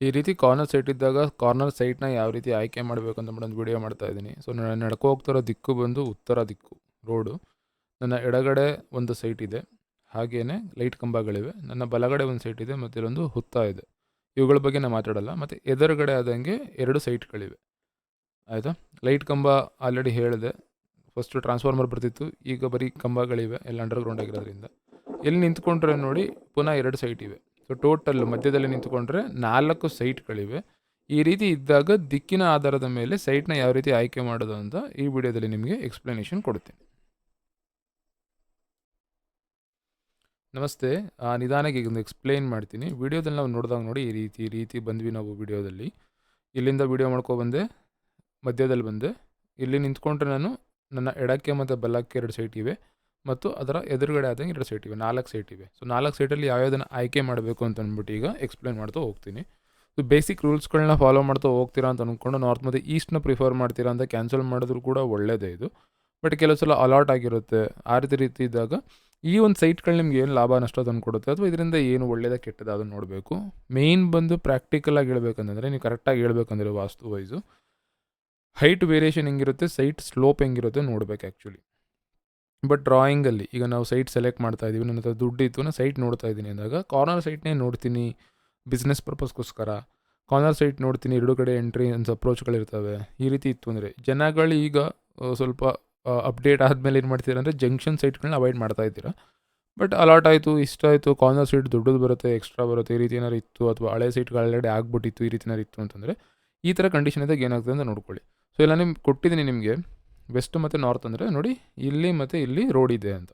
ಈ ರೀತಿ corner site ಇದ್ದಾಗ ಕಾರ್ನರ್ ಸೈಟ್ನ ಯಾವ ರೀತಿ ಆಯ್ಕೆ ಮಾಡಬೇಕು ಅಂತ ಒಂದು ವಿಡಿಯೋ ಮಾಡ್ತಾ ಇದ್ದೀನಿ. ಸೊ ನಾನು ನಡ್ಕೊ ಹೋಗ್ತಿರೋ ದಿಕ್ಕು ಬಂದು ಉತ್ತರ ದಿಕ್ಕು ರೋಡು ನನ್ನ ಎಡಗಡೆ ಒಂದು ಸೈಟ್ ಇದೆ. ಹಾಗೆಯೇ ಲೈಟ್ ಕಂಬಗಳಿವೆ. ನನ್ನ ಬಲಗಡೆ ಒಂದು ಸೈಟ್ ಇದೆ ಮತ್ತು ಇಲ್ಲೊಂದು ಹುತ್ತ ಇದೆ. ಇವುಗಳ ಬಗ್ಗೆ ನಾನು ಮಾತಾಡಲ್ಲ. ಮತ್ತು ಎದುರುಗಡೆ ಆದಂಗೆ ಎರಡು ಸೈಟ್ಗಳಿವೆ ಆಯಿತಾ? ಲೈಟ್ ಕಂಬ ಆಲ್ರೆಡಿ ಹೇಳಿದೆ. ಫಸ್ಟು ಟ್ರಾನ್ಸ್ಫಾರ್ಮರ್ ಬರ್ತಿತ್ತು. ಈಗ ಬರೀ ಕಂಬಗಳಿವೆ. ಎಲ್ಲ ಅಂಡರ್ಗ್ರೌಂಡ್ ಆಗಿರೋದ್ರಿಂದ. ಎಲ್ಲಿ ನಿಂತ್ಕೊಂಡ್ರೆ ನೋಡಿ ಪುನಃ ಎರಡು ಸೈಟ್ ಇವೆ. ಸೊ ಟೋಟಲ್ ಮಧ್ಯದಲ್ಲಿ ನಿಂತ್ಕೊಂಡ್ರೆ ನಾಲ್ಕು ಸೈಟ್ಗಳಿವೆ. ಈ ರೀತಿ ಇದ್ದಾಗ ದಿಕ್ಕಿನ ಆಧಾರದ ಮೇಲೆ ಸೈಟ್ನ ಯಾವ ರೀತಿ ಆಯ್ಕೆ ಮಾಡೋದು ಅಂತ ಈ ವಿಡಿಯೋದಲ್ಲಿ ನಿಮಗೆ ಎಕ್ಸ್ಪ್ಲನೇಷನ್ ಕೊಡ್ತೀನಿ. ನಮಸ್ತೆ. ನಿಧಾನಕ್ಕೆ ಒಂದು ಎಕ್ಸ್ಪ್ಲೈನ್ ಮಾಡ್ತೀನಿ. ವಿಡಿಯೋದಲ್ಲಿ ನಾವು ನೋಡಿದಾಗ ನೋಡಿ ಈ ರೀತಿ ರೀತಿ ಬಂದ್ವಿ ನಾವು ವಿಡಿಯೋದಲ್ಲಿ. ಇಲ್ಲಿಂದ ವಿಡಿಯೋ ಬಂದೆ, ಮಧ್ಯದಲ್ಲಿ ಬಂದೆ. ಇಲ್ಲಿ ನಿಂತ್ಕೊಂಡ್ರೆ ನಾನು ನನ್ನ ಎಡಕ್ಕೆ ಮತ್ತು ಬಲಕ್ಕೆ ಎರಡು ಸೈಟ್ ಇವೆ. ಮತ್ತು ಅದರ ಎದುರುಗಡೆ ಆದಂಗೆ ಎರಡು ಸೈಟ್ ಇವೆ, ನಾಲ್ಕು ಸೈಟ್ ಇವೆ. ಸೊ ನಾಲ್ಕು ಸೈಟಲ್ಲಿ ಯಾವ್ಯಾವುದನ್ನು ಆಯ್ಕೆ ಮಾಡಬೇಕು ಅಂತ ಅಂದ್ಬಿಟ್ಟು ಈಗ ಎಕ್ಸ್ಪ್ಲೇನ್ ಮಾಡ್ತಾ ಹೋಗ್ತೀನಿ. ಸೊ ಬೇಸಿಕ್ ರೂಲ್ಸ್ಗಳನ್ನ ಫಾಲೋ ಮಾಡ್ತಾ ಹೋಗ್ತೀರಾ ಅಂತ ಅಂದ್ಕೊಂಡು ನಾರ್ತ್ ಮತ್ತು ಈಸ್ಟ್ನ ಪ್ರಿಫರ್ ಮಾಡ್ತೀರಾ ಅಂತ ಕ್ಯಾನ್ಸಲ್ ಮಾಡಿದ್ರು ಕೂಡ ಒಳ್ಳೆಯದೇ ಇದು. ಬಟ್ ಕೆಲವು ಸಲ ಅಲಾಟ್ ಆಗಿರುತ್ತೆ. ಆ ರೀತಿ ರೀತಿ ಇದ್ದಾಗ ಈ ಒಂದು ಸೈಟ್ಗಳು ನಿಮ್ಗೆ ಏನು ಲಾಭ, ನಷ್ಟ ತಂದು ಕೊಡುತ್ತೆ ಅಥವಾ ಇದರಿಂದ ಏನು ಒಳ್ಳೆಯದ ಕೆಟ್ಟದ ಅದನ್ನು ನೋಡಬೇಕು. ಮೇಯ್ನ್ ಬಂದು ಪ್ರಾಕ್ಟಿಕಲ್ ಆಗಿ ಹೇಳ್ಬೇಕಂತಂದರೆ ನೀವು ಕರೆಕ್ಟಾಗಿ ಹೇಳ್ಬೇಕಂದ್ರೆ ವಾಸ್ತು ವೈಸು ಹೈಟ್ ವೇರಿಯೇಷನ್ ಹೆಂಗಿರುತ್ತೆ ಸೈಟ್ ಸ್ಲೋಪ್ ಹೆಂಗಿರುತ್ತೆ ನೋಡ್ಬೇಕು ಆ್ಯಕ್ಚುಲಿ ಬಟ್ ಡ್ರಾಯಿಂಗಲ್ಲಿ ಈಗ ನಾವು ಸೈಟ್ ಸೆಲೆಕ್ಟ್ ಮಾಡ್ತಾ ಇದ್ದೀವಿ, ನನ್ನ ಹತ್ರ ದುಡ್ಡಿತ್ತು ನಾನು ಸೈಟ್ ನೋಡ್ತಾ ಇದ್ದೀನಿ ಅಂದಾಗ ಕಾರ್ನರ್ ಸೈಟ್ನೇ ನೋಡ್ತೀನಿ ಬಿಸ್ನೆಸ್ ಪರ್ಪಸ್ಗೋಸ್ಕರ ಕಾರ್ನರ್ ಸೈಟ್ ನೋಡ್ತೀನಿ, ಎರಡು ಕಡೆ ಎಂಟ್ರಿ ಅನ್ಸ್ ಅಪ್ರೋಚ್ಗಳಿರ್ತವೆ ಈ ರೀತಿ ಇತ್ತು ಅಂದರೆ, ಜನಗಳು ಈಗ ಸ್ವಲ್ಪ ಅಪ್ಡೇಟ್ ಆದಮೇಲೆ ಏನು ಮಾಡ್ತೀರಾ ಅಂದರೆ ಜಂಕ್ಷನ್ ಸೈಟ್ಗಳನ್ನ ಅವಾಯ್ಡ್ ಮಾಡ್ತಾ ಇದ್ದೀರಾ. ಬಟ್ ಅಲಾಟ್ ಆಯಿತು, ಇಷ್ಟ ಆಯಿತು ಕಾರ್ನರ್ ಸೈಟ್ ದೊಡ್ಡದು ಬರುತ್ತೆ ಎಕ್ಸ್ಟ್ರಾ ಬರುತ್ತೆ, ಈ ರೀತಿ ಏನಾರು ಇತ್ತು, ಅಥವಾ ಹಳೆ ಸೈಟ್ಗಳು ಆಲ್ರೆಡಿ ಆಗ್ಬಿಟ್ಟಿತ್ತು, ಈ ರೀತಿ ಏನಾರು ಇತ್ತು ಅಂತಂದರೆ, ಈ ಥರ ಕಂಡೀಷನ್ ಇದ್ದಾಗ ಏನಾಗ್ತದೆ ಅಂತ ನೋಡ್ಕೊಳ್ಳಿ. ಸೊ ಇಲ್ಲ ನಿಮ್ಗೆ ಕೊಟ್ಟಿದ್ದೀನಿ ನಿಮಗೆ. ವೆಸ್ಟ್ ಮತ್ತು ನಾರ್ತ್ ಅಂದರೆ ನೋಡಿ ಇಲ್ಲಿ ಮತ್ತು ಇಲ್ಲಿ ರೋಡ್ ಇದೆ ಅಂತ.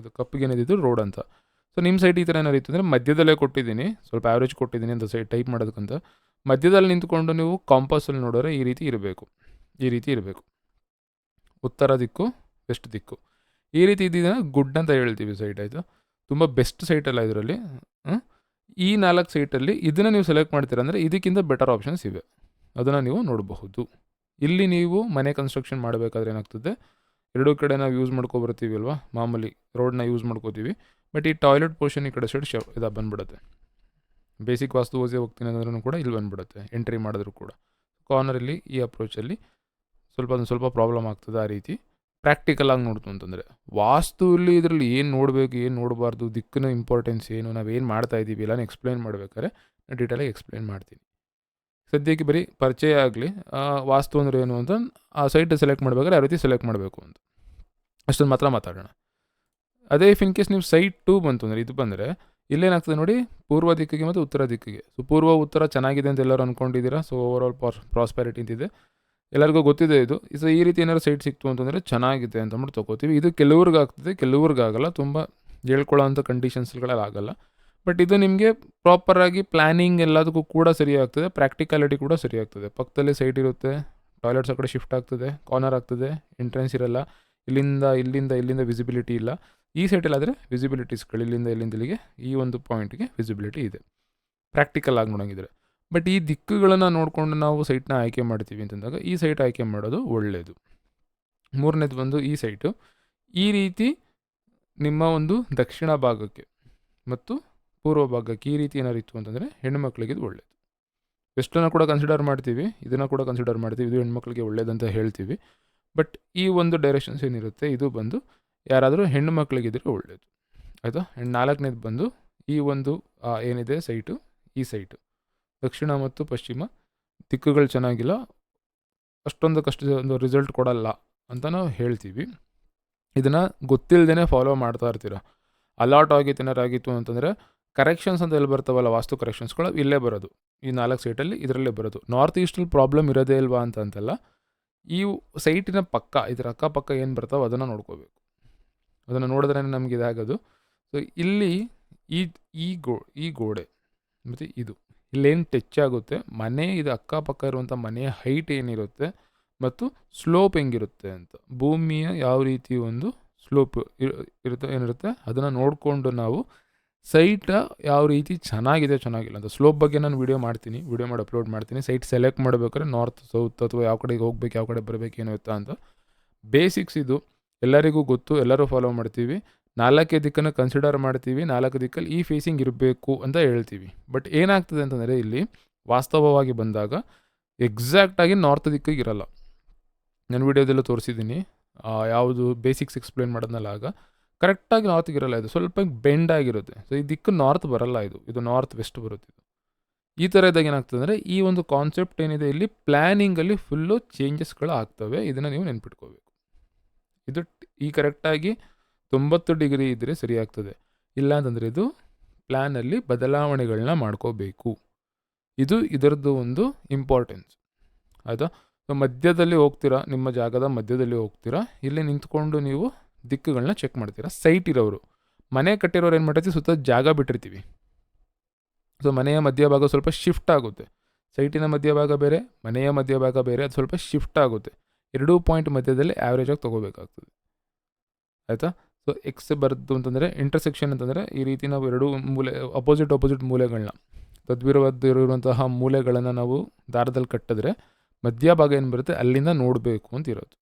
ಇದು ಕಪ್ಪಿಗೆ ಏನಿದ್ದು ರೋಡ್ ಅಂತ. ಸೊ ನಿಮ್ಮ ಸೈಡ್ ಈ ಥರ ಏನಾರು ಇತ್ತು ಅಂದರೆ ಮಧ್ಯದಲ್ಲೇ ಕೊಟ್ಟಿದ್ದೀನಿ. ಸ್ವಲ್ಪ ಆ್ಯಾವ್ರೇಜ್ ಕೊಟ್ಟಿದ್ದೀನಿ ಅಂತ ಸೈಡ್ ಟೈಪ್ ಮಾಡೋದಕ್ಕಂತ. ಮಧ್ಯದಲ್ಲಿ ನಿಂತ್ಕೊಂಡು ನೀವು ಕಾಂಪಾಸಲ್ಲಿ ನೋಡಿದ್ರೆ ಈ ರೀತಿ ಇರಬೇಕು. ಈ ರೀತಿ ಇರಬೇಕು. ಉತ್ತರ ದಿಕ್ಕು ವೆಸ್ಟ್ ದಿಕ್ಕು. ಈ ರೀತಿ ಇದ್ದಿದ್ರೆ ಗುಡ್ ಅಂತ ಹೇಳ್ತೀವಿ ಸೈಟ್ ಆಯಿತು? ತುಂಬ ಬೆಸ್ಟ್ ಸೈಟಲ್ಲ ಇದರಲ್ಲಿ. ಈ ನಾಲ್ಕು ಸೈಟಲ್ಲಿ ಇದನ್ನು ನೀವು ಸೆಲೆಕ್ಟ್ ಮಾಡ್ತೀರಾ ಅಂದರೆ ಇದಕ್ಕಿಂತ ಬೆಟರ್ ಆಪ್ಷನ್ಸ್ ಇವೆ. ಅದನ್ನು ನೀವು ನೋಡಬಹುದು. ಇಲ್ಲಿ ನೀವು ಮನೆ ಕನ್ಸ್ಟ್ರಕ್ಷನ್ ಮಾಡಬೇಕಾದ್ರೆ ಏನಾಗ್ತದೆ? ಎರಡೂ ಕಡೆ ನಾವು ಯೂಸ್ ಮಾಡ್ಕೊ ಬರ್ತೀವಿ ಅಲ್ವಾ? ಮಾಮೂಲಿ ರೋಡ್ನ ಯೂಸ್ ಮಾಡ್ಕೋತೀವಿ. ಬಟ್ ಈ ಟಾಯ್ಲೆಟ್ ಪೋರ್ಷನ್ ಈ ಕಡೆ ಸೈಡ್ ಶವ್ ಇದು ಬಂದ್ಬಿಡುತ್ತೆ. ಬೇಸಿಕ್ ವಾಸ್ತು ಓಸೆ ಹೋಗ್ತೀನಿ ಅಂದ್ರೂ ಕೂಡ ಇಲ್ಲಿ ಬಂದ್ಬಿಡುತ್ತೆ. ಎಂಟ್ರಿ ಮಾಡಿದ್ರು ಕೂಡ. ಕಾರ್ನರಲ್ಲಿ ಈ ಅಪ್ರೋಚಲ್ಲಿ ಸ್ವಲ್ಪ ಒಂದು ಸ್ವಲ್ಪ ಪ್ರಾಬ್ಲಮ್ ಆಗ್ತದೆ ಆ ರೀತಿ. ಪ್ರಾಕ್ಟಿಕಲ್ ಆಗಿ ನೋಡ್ತು ಅಂತಂದರೆ. ವಾಸ್ತುವಲ್ಲಿ ಇದರಲ್ಲಿ ಏನು ನೋಡಬೇಕು, ಏನು ನೋಡಬಾರ್ದು, ದಿಕ್ಕಿನ ಇಂಪಾರ್ಟೆನ್ಸ್ ಏನು ನಾವೇನು ಮಾಡ್ತಾ ಇದ್ದೀವಿ ಎಲ್ಲನೂ ಎಕ್ಸ್ಪ್ಲೈನ್ ಮಾಡಬೇಕಾದ್ರೆ ನಾನು ಡೀಟೇಲಾಗಿ ಎಕ್ಸ್ಪ್ಲೈನ್ ಮಾಡ್ತೀನಿ. ಸದ್ಯಕ್ಕೆ ಬರೀ ಪರಿಚಯ ಆಗಲಿ ವಾಸ್ತು ಅಂದರೆ ಏನು ಅಂತ ಆ ಸೈಟ್ ಸೆಲೆಕ್ಟ್ ಮಾಡಬೇಕಾದ್ರೆ ಯಾವ ರೀತಿ ಸೆಲೆಕ್ಟ್ ಮಾಡಬೇಕು ಅಂತ. ಅಷ್ಟೊಂದು ಮಾತ್ರ ಮಾತಾಡೋಣ. ಅದೇ ಇಫ್ ಇನ್ ಕೇಸ್ ನೀವು ಸೈಟ್ ಟು ಬಂತು ಅಂದರೆ, ಇದು ಬಂದರೆ ಇಲ್ಲೇನಾಗ್ತದೆ ನೋಡಿ, ಪೂರ್ವ ದಿಕ್ಕಿಗೆ ಮತ್ತು ಉತ್ತರ ದಿಕ್ಕಿಗೆ. ಸೊ ಪೂರ್ವ ಉತ್ತರ ಚೆನ್ನಾಗಿದೆ ಅಂತ ಎಲ್ಲರೂ ಅಂದ್ಕೊಂಡಿದ್ದೀರಾ ಸೊ ಓವರ್ ಆಲ್ ಪ್ರಾಸ್ಪೆರಿಟಿ ಅಂತಿದೆ. ಎಲ್ಲರಿಗೂ ಗೊತ್ತಿದೆ ಇದು. ಸೊ ಈ ರೀತಿ ಏನಾದ್ರು ಸೈಟ್ ಸಿಕ್ತು ಅಂತಂದರೆ ಚೆನ್ನಾಗಿದೆ ಅಂತ ಅಂದ್ಬಿಟ್ಟು ತೊಗೋತೀವಿ. ಇದು ಕೆಲವ್ರಿಗೆ ಆಗ್ತದೆ ಕೆಲವ್ರಿಗೆ ಆಗಲ್ಲ ತುಂಬ ಹೇಳ್ಕೊಳ್ಳೋ ಅಂಥ ಕಂಡೀಷನ್ಸ್ಗಳಲ್ಲಿ ಆಗಲ್ಲ. ಬಟ್ ಇದು ನಿಮಗೆ ಪ್ರಾಪರಾಗಿ ಪ್ಲ್ಯಾನಿಂಗ್ ಎಲ್ಲದಕ್ಕೂ ಕೂಡ ಸರಿ ಆಗ್ತದೆ ಪ್ರಾಕ್ಟಿಕಾಲಿಟಿ ಕೂಡ ಸರಿ ಆಗ್ತದೆ ಪಕ್ಕದಲ್ಲಿ ಸೈಟ್ ಇರುತ್ತೆ ಟಾಯ್ಲೆಟ್ಸ್ ಆ ಕಡೆ ಶಿಫ್ಟ್ ಆಗ್ತದೆ ಕಾರ್ನರ್ ಆಗ್ತದೆ ಎಂಟ್ರೆನ್ಸ್ ಇರಲ್ಲ, ಇಲ್ಲಿಂದ ಇಲ್ಲಿಂದ ಇಲ್ಲಿಂದ ವಿಸಿಬಿಲಿಟಿ ಇಲ್ಲ. ಈ ಸೈಟಲ್ಲಾದರೆ ವಿಸಿಬಿಲಿಟೀಸ್ಗಳು ಇಲ್ಲಿಂದ ಇಲ್ಲಿಂದ ಇಲ್ಲಿಗೆ ಈ ಒಂದು ಪಾಯಿಂಟ್ಗೆ ವಿಸಿಬಿಲಿಟಿ ಇದೆ. ಪ್ರಾಕ್ಟಿಕಲ್ ಆಗಿ ನೋಡೋಂಗಿದ್ರೆ. ಬಟ್ ಈ ದಿಕ್ಕುಗಳನ್ನು ನೋಡಿಕೊಂಡು ನಾವು ಸೈಟ್ನ ಆಯ್ಕೆ ಮಾಡ್ತೀವಿ ಅಂತಂದಾಗ ಈ ಸೈಟ್ ಆಯ್ಕೆ ಮಾಡೋದು ಒಳ್ಳೆಯದು ಮೂರನೇದು ಬಂದು ಈ ಸೈಟು ಈ ರೀತಿ ನಿಮ್ಮ ಒಂದು ದಕ್ಷಿಣ ಭಾಗಕ್ಕೆ ಮತ್ತು ಪೂರ್ವ ಭಾಗಕ್ಕೆ ಈ ರೀತಿ ಏನಾರು ಇತ್ತು ಅಂತಂದರೆ ಹೆಣ್ಣುಮಕ್ಳಿಗೆ ಇದು ಒಳ್ಳೆಯದು ವೆಸ್ಟನ್ನು ಕೂಡ ಕನ್ಸಿಡರ್ ಮಾಡ್ತೀವಿ, ಇದನ್ನು ಕೂಡ ಕನ್ಸಿಡರ್ ಮಾಡ್ತೀವಿ, ಇದು ಹೆಣ್ಮಕ್ಳಿಗೆ ಒಳ್ಳೇದಂತ ಹೇಳ್ತೀವಿ. ಬಟ್ ಈ ಒಂದು ಡೈರೆಕ್ಷನ್ಸ್ ಏನಿರುತ್ತೆ, ಇದು ಬಂದು ಯಾರಾದರೂ ಹೆಣ್ಣು ಮಕ್ಕಳಿಗಿದ್ರೆ ಒಳ್ಳೆಯದು ಆಯಿತಾ? ಆ್ಯಂಡ್ ನಾಲ್ಕನೇದು ಬಂದು ಈ ಒಂದು ಏನಿದೆ ಸೈಟು ಈ ಸೈಟು ದಕ್ಷಿಣ ಮತ್ತು ಪಶ್ಚಿಮ ದಿಕ್ಕುಗಳು ಚೆನ್ನಾಗಿಲ್ಲ, ಅಷ್ಟೊಂದು ಕಷ್ಟ, ಒಂದು ರಿಸಲ್ಟ್ ಕೊಡಲ್ಲ ಅಂತ ನಾವು ಹೇಳ್ತೀವಿ. ಇದನ್ನು ಗೊತ್ತಿಲ್ಲದೇ ಫಾಲೋ ಮಾಡ್ತಾ ಇರ್ತೀರ? ಅಲಾಟ್ ಆಗಿತ್ತು ಏನಾರಾಗಿತ್ತು ಅಂತಂದರೆ ಕರೆಕ್ಷನ್ಸ್ ಅಂತ ಎಲ್ಲಿ ಬರ್ತಾವಲ್ಲ, ವಾಸ್ತು ಕರೆಕ್ಷನ್ಸ್ಗಳು ಇಲ್ಲೇ ಬರೋದು. ಈ ನಾಲ್ಕು ಸೈಟಲ್ಲಿ ಇದರಲ್ಲೇ ಬರೋದು. ನಾರ್ತ್ ಈಸ್ಟಲ್ಲಿ ಪ್ರಾಬ್ಲಮ್ ಇರೋದೇ ಇಲ್ವಾ ಅಂತ ಅಂತಲ್ಲ, ಈ ಸೈಟಿನ ಪಕ್ಕ, ಇದರ ಅಕ್ಕಪಕ್ಕ ಏನು ಬರ್ತಾವೆ ಅದನ್ನು ನೋಡ್ಕೋಬೇಕು. ಅದನ್ನು ನೋಡಿದ್ರೆ ನಮಗೆ ಇದಾಗೋದು. ಸೊ ಇಲ್ಲಿ ಈ ಈ ಗೋ, ಈ ಗೋಡೆ, ಮತ್ತು ಇದು, ಇಲ್ಲೇನು ಟಚ್ ಆಗುತ್ತೆ, ಮನೆ ಇದು ಅಕ್ಕಪಕ್ಕ ಇರುವಂಥ ಮನೆಯ ಹೈಟ್ ಏನಿರುತ್ತೆ, ಮತ್ತು ಸ್ಲೋಪ್ ಹೆಂಗಿರುತ್ತೆ ಅಂತ. ಭೂಮಿಯ ಯಾವ ರೀತಿ ಒಂದು ಸ್ಲೋಪ್ ಇರುತ್ತೆ, ಏನಿರುತ್ತೆ, ಅದನ್ನು ನೋಡಿಕೊಂಡು ನಾವು ಸೈಟ್ ಯಾವ ರೀತಿ ಚೆನ್ನಾಗಿದೆ, ಚೆನ್ನಾಗಿಲ್ಲ ಅಂತ. ಸ್ಲೋಪ್ ಬಗ್ಗೆ ನಾನು ವೀಡಿಯೋ ಮಾಡ್ತೀನಿ, ವೀಡಿಯೋ ಮಾಡಿ ಅಪ್ಲೋಡ್ ಮಾಡ್ತೀನಿ. ಸೈಟ್ ಸೆಲೆಕ್ಟ್ ಮಾಡಬೇಕಾದ್ರೆ ನಾರ್ತ್, ಸೌತ್ ಅಥವಾ ಯಾವ ಕಡೆಗೆ ಹೋಗ್ಬೇಕು, ಯಾವ ಕಡೆ ಬರಬೇಕು ಏನು ಇತ್ತ ಅಂತ. ಬೇಸಿಕ್ಸ್ ಇದು. ಎಲ್ಲರಿಗೂ ಗೊತ್ತು, ಎಲ್ಲರೂ ಫಾಲೋ ಮಾಡ್ತೀವಿ. ನಾಲ್ಕೇ ದಿಕ್ಕನ್ನು ಕನ್ಸಿಡರ್ ಮಾಡ್ತೀವಿ. ನಾಲ್ಕು ದಿಕ್ಕಲ್ಲಿ ಈ ಫೇಸಿಂಗ್ ಇರಬೇಕು ಅಂತ ಹೇಳ್ತೀವಿ. ಬಟ್ ಏನಾಗ್ತದೆ ಅಂತಂದರೆ ಇಲ್ಲಿ ವಾಸ್ತವವಾಗಿ ಬಂದಾಗ ಎಕ್ಸಾಕ್ಟಾಗಿ ನಾರ್ತ್ ದಿಕ್ಕಿಗೆ ಇರಲ್ಲ. ನಾನು ವಿಡಿಯೋದೆಲ್ಲ ತೋರಿಸಿದ್ದೀನಿ. ಯಾವುದು ಬೇಸಿಕ್ಸ್ ಎಕ್ಸ್ಪ್ಲೇನ್ ಮಾಡೋದ್ನಲ್ಲ ಆಗ ಕರೆಕ್ಟಾಗಿ ನಾರ್ತ್ಗೆ ಇರಲ್ಲ ಇದು. ಸ್ವಲ್ಪ ಬೆಂಡ್ ಆಗಿರುತ್ತೆ. ಸೊ ಈ ದಿಕ್ಕು ನಾರ್ತ್ ಬರಲ್ಲ ಇದು. ಇದು ನಾರ್ತ್ ವೆಸ್ಟ್ ಬರುತ್ತೆ ಇದು. ಈ ಥರ ಇದ್ದಾಗ ಏನಾಗ್ತದೆ ಅಂದರೆ ಈ ಒಂದು ಕಾನ್ಸೆಪ್ಟ್ ಏನಿದೆ ಇಲ್ಲಿ ಪ್ಲ್ಯಾನಿಂಗಲ್ಲಿ ಫುಲ್ಲು ಚೇಂಜಸ್ಗಳು ಆಗ್ತವೆ. ಇದನ್ನು ನೀವು ನೆನ್ಪಿಟ್ಕೋಬೇಕು. ಇದು ಈ ಕರೆಕ್ಟಾಗಿ ತೊಂಬತ್ತು ಡಿಗ್ರಿ ಇದ್ದರೆ ಸರಿ ಆಗ್ತದೆ. ಇಲ್ಲ ಇದು ಪ್ಲ್ಯಾನಲ್ಲಿ ಬದಲಾವಣೆಗಳನ್ನ ಮಾಡ್ಕೋಬೇಕು. ಇದು ಇದರದ್ದು ಒಂದು ಇಂಪಾರ್ಟೆನ್ಸ್ ಆಯಿತಾ? ಮಧ್ಯದಲ್ಲಿ ಹೋಗ್ತೀರಾ? ನಿಮ್ಮ ಜಾಗದ ಮಧ್ಯದಲ್ಲಿ ಹೋಗ್ತೀರಾ? ಇಲ್ಲಿ ನಿಂತ್ಕೊಂಡು ನೀವು ದಿಕ್ಕುಗಳನ್ನ ಚೆಕ್ ಮಾಡ್ತೀರಾ? ಸೈಟ್ ಇರೋರು ಮನೆ ಕಟ್ಟಿರೋರು ಏನು ಮಾಡಿರ್ತೀವಿ ಸುತ್ತ ಜಾಗ ಬಿಟ್ಟಿರ್ತೀವಿ. ಸೊ ಮನೆಯ ಮಧ್ಯಭಾಗ ಸ್ವಲ್ಪ ಶಿಫ್ಟ್ ಆಗುತ್ತೆ. ಸೈಟಿನ ಮಧ್ಯಭಾಗ ಬೇರೆ, ಮನೆಯ ಮಧ್ಯಭಾಗ ಬೇರೆ, ಅದು ಸ್ವಲ್ಪ ಶಿಫ್ಟ್ ಆಗುತ್ತೆ. ಎರಡೂ ಪಾಯಿಂಟ್ ಮಧ್ಯದಲ್ಲಿ ಆ್ಯಾವ್ರೇಜ್ ಆಗಿ ತೊಗೋಬೇಕಾಗ್ತದೆ. ಆಯಿತಾ? ಸೊ ಎಕ್ಸ್ ಬರೆದು ಅಂತಂದರೆ ಇಂಟರ್ಸೆಕ್ಷನ್ ಅಂತಂದರೆ ಈ ರೀತಿ ನಾವು ಎರಡೂ ಮೂಲೆ ಅಪೋಸಿಟ್ ಅಪೋಸಿಟ್ ಮೂಲೆಗಳನ್ನ ತದ್ವಿರುವಂತಹ ಮೂಲೆಗಳನ್ನು ನಾವು ದಾರದಲ್ಲಿ ಕಟ್ಟಿದ್ರೆ ಮಧ್ಯಭಾಗ ಏನು ಬರುತ್ತೆ? ಅಲ್ಲಿಂದ ನೋಡಬೇಕು ಅಂತ ಇರೋದು.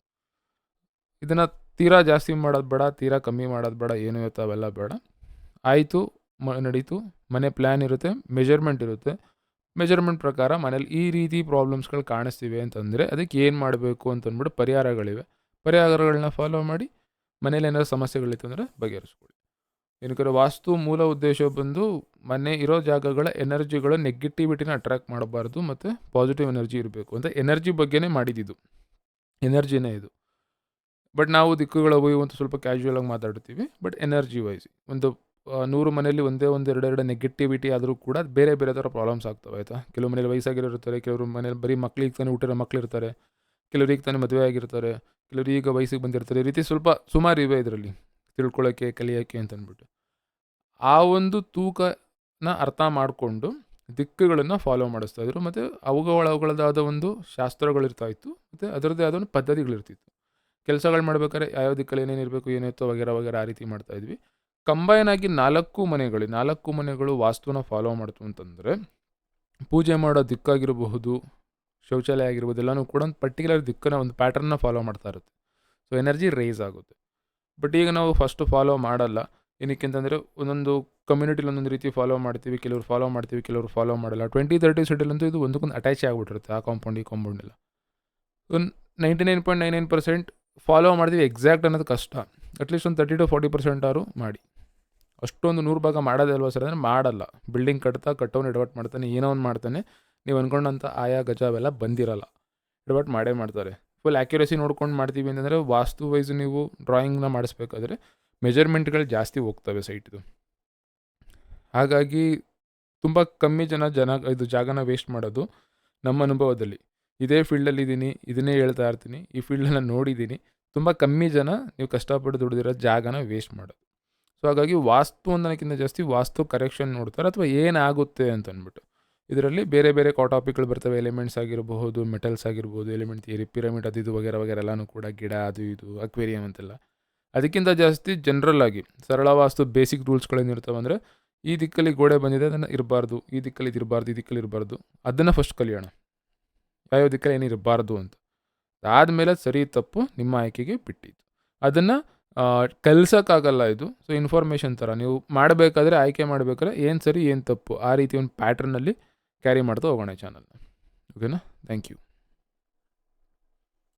ಇದನ್ನು ತೀರಾ ಜಾಸ್ತಿ ಮಾಡೋದು ಬೇಡ, ತೀರಾ ಕಮ್ಮಿ ಮಾಡೋದು ಬೇಡ, ಏನು ಇರುತ್ತೆ ಅವೆಲ್ಲ ಬೇಡ. ಆಯಿತು, ಮ, ನಡೀತು, ಮನೆ ಪ್ಲ್ಯಾನ್ ಇರುತ್ತೆ ಮೆಜರ್ಮೆಂಟ್ ಇರುತ್ತೆ. ಮೆಜರ್ಮೆಂಟ್ ಪ್ರಕಾರ ಮನೇಲಿ ಈ ರೀತಿ ಪ್ರಾಬ್ಲಮ್ಸ್ಗಳು ಕಾಣಿಸ್ತಿವೆ ಅಂತಂದರೆ ಅದಕ್ಕೆ ಏನು ಮಾಡಬೇಕು ಅಂತಂದ್ಬಿಟ್ಟು ಪರಿಹಾರಗಳಿವೆ. ಪರಿಹಾರಗಳನ್ನ ಫಾಲೋ ಮಾಡಿ ಮನೇಲಿ ಏನಾದ್ರು ಸಮಸ್ಯೆಗಳಿತ್ತು ಅಂದರೆ ಬಗೆಹರಿಸ್ಕೊಳ್ಳಿ. ಏನಕ್ಕೆ ವಾಸ್ತು ಮೂಲ ಉದ್ದೇಶ ಬಂದು ಮನೆ ಇರೋ ಜಾಗಗಳ ಎನರ್ಜಿಗಳು ನೆಗೆಟಿವಿಟಿನ ಅಟ್ರ್ಯಾಕ್ಟ್ ಮಾಡಬಾರ್ದು ಮತ್ತು ಪಾಸಿಟಿವ್ ಎನರ್ಜಿ ಇರಬೇಕು ಅಂತ ಎನರ್ಜಿ ಬಗ್ಗೆನೇ ಮಾಡಿದ್ದು ಎನರ್ಜಿನೇ ಇದು. ಬಟ್ ನಾವು ದಿಕ್ಕುಗಳ ಹೋಗಿ ಒಂದು ಸ್ವಲ್ಪ ಕ್ಯಾಶುವಲ್ ಆಗಿ ಮಾತಾಡ್ತೀವಿ. ಬಟ್ ಎನರ್ಜಿ ವೈಸ್ ಒಂದು ನೂರು ಮನೆಯಲ್ಲಿ ಒಂದೇ ಒಂದು ಎರಡೆರಡು ನೆಗೆಟಿವಿಟಿ ಆದರೂ ಕೂಡ ಬೇರೆ ಬೇರೆ ಥರ ಪ್ರಾಬ್ಲಮ್ಸ್ ಆಗ್ತವೆ, ಆಯಿತಾ? ಕೆಲವು ಮನೇಲಿ ವಯಸ್ಸಾಗಿರೋರ್ತಾರೆ ಕೆಲವರು ಮನೇಲಿ ಬರೀ ಮಕ್ಳಿಗೆ ತಾನೇ ಹುಟ್ಟಿರೋ ಮಕ್ಳಿರ್ತಾರೆ ಕೆಲವರಿಗೆ ತಾನೇ ಮದುವೆ ಆಗಿರ್ತಾರೆ, ಕೆಲವರು ಈಗ ವಯಸ್ಸಿಗೆ ಬಂದಿರ್ತಾರೆ, ಈ ರೀತಿ ಸ್ವಲ್ಪ ಸುಮಾರು ಇವೆ ಇದರಲ್ಲಿ ತಿಳ್ಕೊಳ್ಳೋಕ್ಕೆ ಕಲಿಯೋಕ್ಕೆ ಅಂತ ಅಂದ್ಬಿಟ್ಟು ಆ ಒಂದು ತೂಕನ ಅರ್ಥ ಮಾಡಿಕೊಂಡು ದಿಕ್ಕುಗಳನ್ನು ಫಾಲೋ ಮಾಡಿಸ್ತಾ ಇದ್ರು. ಮತ್ತು ಅವುಗಳ ಅವುಗಳದಾದ ಒಂದು ಶಾಸ್ತ್ರಗಳಿರ್ತಾಯಿತ್ತು ಮತ್ತು ಅದರದ್ದೇ ಆದ ಒಂದು ಪದ್ಧತಿಗಳಿರ್ತಿತ್ತು. ಕೆಲಸಗಳು ಮಾಡ್ಬೇಕಾದ್ರೆ ಯಾವ ದಿಕ್ಕಲ್ಲಿ ಏನೇನು ಇರಬೇಕು ಏನಿತ್ತು ವಗೇರ ವಗೇರ ಆ ರೀತಿ ಮಾಡ್ತಾ ಇದ್ವಿ. ಕಂಬೈನ್ ಆಗಿ ನಾಲ್ಕು ಮನೆಗಳು ನಾಲ್ಕು ಮನೆಗಳು ವಾಸ್ತುನ ಫಾಲೋ ಮಾಡ್ತು ಅಂತಂದರೆ, ಪೂಜೆ ಮಾಡೋ ದಿಕ್ಕಾಗಿರಬಹುದು, ಶೌಚಾಲಯ ಆಗಿರ್ಬೋದು ಎಲ್ಲನೂ ಕೂಡ ಒಂದು ಪರ್ಟಿಕ್ಯುಲರ್ ದಿಕ್ಕನ್ನ, ಒಂದು ಪ್ಯಾಟರ್ನ್ನ ಫಾಲೋ ಮಾಡ್ತಾ ಇರುತ್ತೆ. ಸೊ ಎನರ್ಜಿ ರೇಸ್ ಆಗುತ್ತೆ. ಬಟ್ ಈಗ ನಾವು ಫಸ್ಟ್ ಫಾಲೋ ಮಾಡಲ್ಲ. ಏನಕ್ಕೆ ಅಂತಂದರೆ, ಒಂದೊಂದು ಕಮ್ಯುನಿಟಿಲಿ ಒಂದೊಂದು ರೀತಿ ಫಾಲೋ ಮಾಡ್ತೀವಿ, ಕೆಲವರು ಫಾಲೋ ಮಾಡ್ತೀವಿ, ಕೆಲವರು ಫಾಲೋ ಮಾಡಲ್ಲ. ಟ್ವೆಂಟಿ ತರ್ಟಿ ಸಿಟಿಲಂತೂ ಇದು ಒಂದಕ್ಕೊಂದು ಅಟ್ಯಾಚ್ ಆಗಿಬಿಟ್ಟಿರುತ್ತೆ, ಆ ಕಾಂಪೌಂಡ್ ಈ ಕಾಂಪೌಂಡ್ ಎಲ್ಲ. ಒಂದು ninety nine point nine nine percent follow ಮಾಡಿದ್ವಿ ಎಕ್ಸಾಕ್ಟ್ ಅನ್ನೋದು ಕಷ್ಟ. ಅಟ್ಲೀಸ್ಟ್ ಒಂದು ತರ್ಟಿ ಟು ಫೋರ್ಟಿ ಪರ್ಸೆಂಟ್ ಆರು ಮಾಡಿ. ಅಷ್ಟೊಂದು ನೂರು ಭಾಗ ಮಾಡೋದೇ ಅಲ್ವಾ ಸರ್ ಅಂದರೆ ಮಾಡಲ್ಲ. ಬಿಲ್ಡಿಂಗ್ ಕಟ್ತಾ ಕಟ್ಟೋನು ಎಡವಟ್ ಮಾಡ್ತಾನೆ, ಏನೋ ಒಂದು ಮಾಡ್ತಾನೆ. ನೀವು ಅಂದ್ಕೊಂಡಂಥ ಆಯಾ ಗಜ ಅವೆಲ್ಲ ಬಂದಿರಲ್ಲ. ಎಡವಟ್ ಮಾಡೇ ಮಾಡ್ತಾರೆ. ಫುಲ್ ಆ್ಯಕ್ಯುರಸಿ ನೋಡ್ಕೊಂಡು ಮಾಡ್ತೀವಿ ಅಂತಂದರೆ ವಾಸ್ತು ವೈಸ್ ನೀವು ಡ್ರಾಯಿಂಗ್ನ ಮಾಡಿಸ್ಬೇಕಾದ್ರೆ ಮೆಜರ್ಮೆಂಟ್ಗಳು ಜಾಸ್ತಿ ಹೋಗ್ತವೆ ಸೈಟ್ದು ಹಾಗಾಗಿ ತುಂಬ ಕಮ್ಮಿ ಜನ ಜನ ಇದು ಜಾಗನ ವೇಸ್ಟ್ ಮಾಡೋದು ನಮ್ಮ ಅನುಭವದಲ್ಲಿ. ಇದೇ ಫೀಲ್ಡಲ್ಲಿ ಇದ್ದೀನಿ ಇದನ್ನೇ ಹೇಳ್ತಾ ಇರ್ತೀನಿ. ಈ ಫೀಲ್ಡನ್ನು ನೋಡಿದ್ದೀನಿ ತುಂಬ ಕಮ್ಮಿ ಜನ ನೀವು ಕಷ್ಟಪಟ್ಟು ದುಡಿದಿರೋ ಜಾಗನ ವೇಸ್ಟ್ ಮಾಡೋದು. ಸೊ ಹಾಗಾಗಿ ವಾಸ್ತು ಒಂದನಕ್ಕಿಂತ ಜಾಸ್ತಿ ವಾಸ್ತು ಕರೆಕ್ಷನ್ ನೋಡ್ತಾರೆ ಅಥವಾ ಏನಾಗುತ್ತೆ ಅಂತ ಅಂದ್ಬಿಟ್ಟು. ಇದರಲ್ಲಿ ಬೇರೆ ಬೇರೆ ಟಾಪಿಕ್ಗಳು ಬರ್ತವೆ. ಎಲಿಮೆಂಟ್ಸ್ ಆಗಿರಬಹುದು ಮೆಟಲ್ಸ್ ಆಗಿರ್ಬೋದು ಎಲಿಮೆಂಟ್ ಥಿಯರಿ ಪಿರಮಿಡ್ ಅದು ಇದು ವಗೇರ ವಗೇರೆ ಎಲ್ಲನೂ ಕೂಡ ಗಿಡ ಅದು ಇದು ಅಕ್ವೇರಿಯಂ ಅಂತೆಲ್ಲ. ಅದಕ್ಕಿಂತ ಜಾಸ್ತಿ ಜನರಲ್ ಆಗಿ ಸರಳ ವಾಸ್ತು ಬೇಸಿಕ್ ರೂಲ್ಸ್ಗಳೇನಿರ್ತವೆ ಅಂದರೆ ಈ ದಿಕ್ಕಲ್ಲಿ ಗೋಡೆ ಬಂದಿದೆ, ಅದನ್ನು ಇರಬಾರ್ದು, ಈ ದಿಕ್ಕಲ್ಲಿ ಇದು ಇರಬಾರ್ದು ಈ ದಿಕ್ಕಲ್ಲಿ ಇರಬಾರ್ದು. ಅದನ್ನು ಫಸ್ಟ್ ಕಲಿಯೋಣ. ಯಾವ್ಯಾವ ದಿಕ್ಕಲ್ಲಿ ಏನು ಇರಬಾರ್ದು ಅಂತ. ಆದಮೇಲೆ ಸರಿ ತಪ್ಪು ನಿಮ್ಮ ಆಯ್ಕೆಗೆ ಬಿಟ್ಟಿದ್ದು. ಅದನ್ನು ಕಲ್ಸೋಕ್ಕಾಗಲ್ಲ ಇದು. ಸೊ ಇನ್ಫಾರ್ಮೇಷನ್ ಥರ ನೀವು ಮಾಡಬೇಕಾದ್ರೆ, ಆಯ್ಕೆ ಮಾಡಬೇಕಾದ್ರೆ ಏನು ಸರಿ, ಏನು ತಪ್ಪು ಆ ರೀತಿ ಒಂದು ಪ್ಯಾಟ್ರನಲ್ಲಿ ಕ್ಯಾರಿ ಮಾಡ್ತಾ ಹೋಗೋಣ ಚಾನಲ್ನ ಓಕೆನಾ ಥ್ಯಾಂಕ್ ಯು